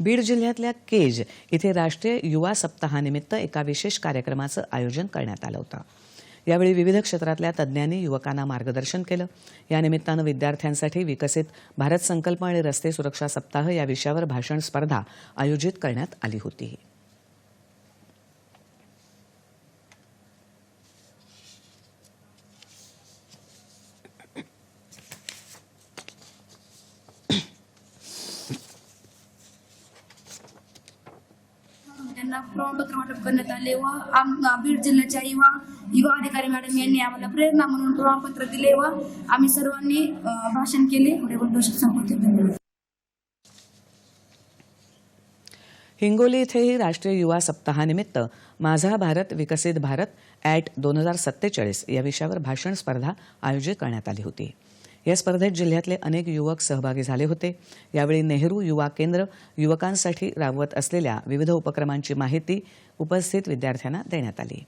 बीड जिल्ह्यातल्या केज इथे राष्ट्रीय युवा सप्ताहानिमित्त एका विशेष कार्यक्रमाचं आयोजन करण्यात आलं होतं. यावेळी विविध क्षेत्रातल्या तज्ज्ञांनी युवकांना मार्गदर्शन केलं. या निमित्तानं विद्यार्थ्यांसाठी विकसित भारत संकल्प आणि रस्ते सुरक्षा सप्ताह या विषयावर भाषण स्पर्धा आयोजित करण्यात आली होती. त्यांना प्रमाणपत्र वाटप करण्यात आले व बीड जिल्ह्याच्या युवा युवा अधिकारी मॅडम यांनी आम्हाला प्रेरणा म्हणून प्रमाणपत्र दिले व आम्ही सर्वांनी भाषण केले. एवढे संपवते हिंगोली इथेही राष्ट्रीय युवा सप्ताहानिमित्त माझा भारत विकसित भारत ॲट दोन हजार सत्तेचाळीस या विषयावर भाषण स्पर्धा आयोजित करण्यात आली होती. या स्पर्धेत जिल्ह्यातले अनेक युवक सहभागी झाले होते. यावेळी नेहरू युवा केंद्र युवकांसाठी राबवत असलेल्या विविध उपक्रमांची माहिती उपस्थित विद्यार्थ्यांना देण्यात आली.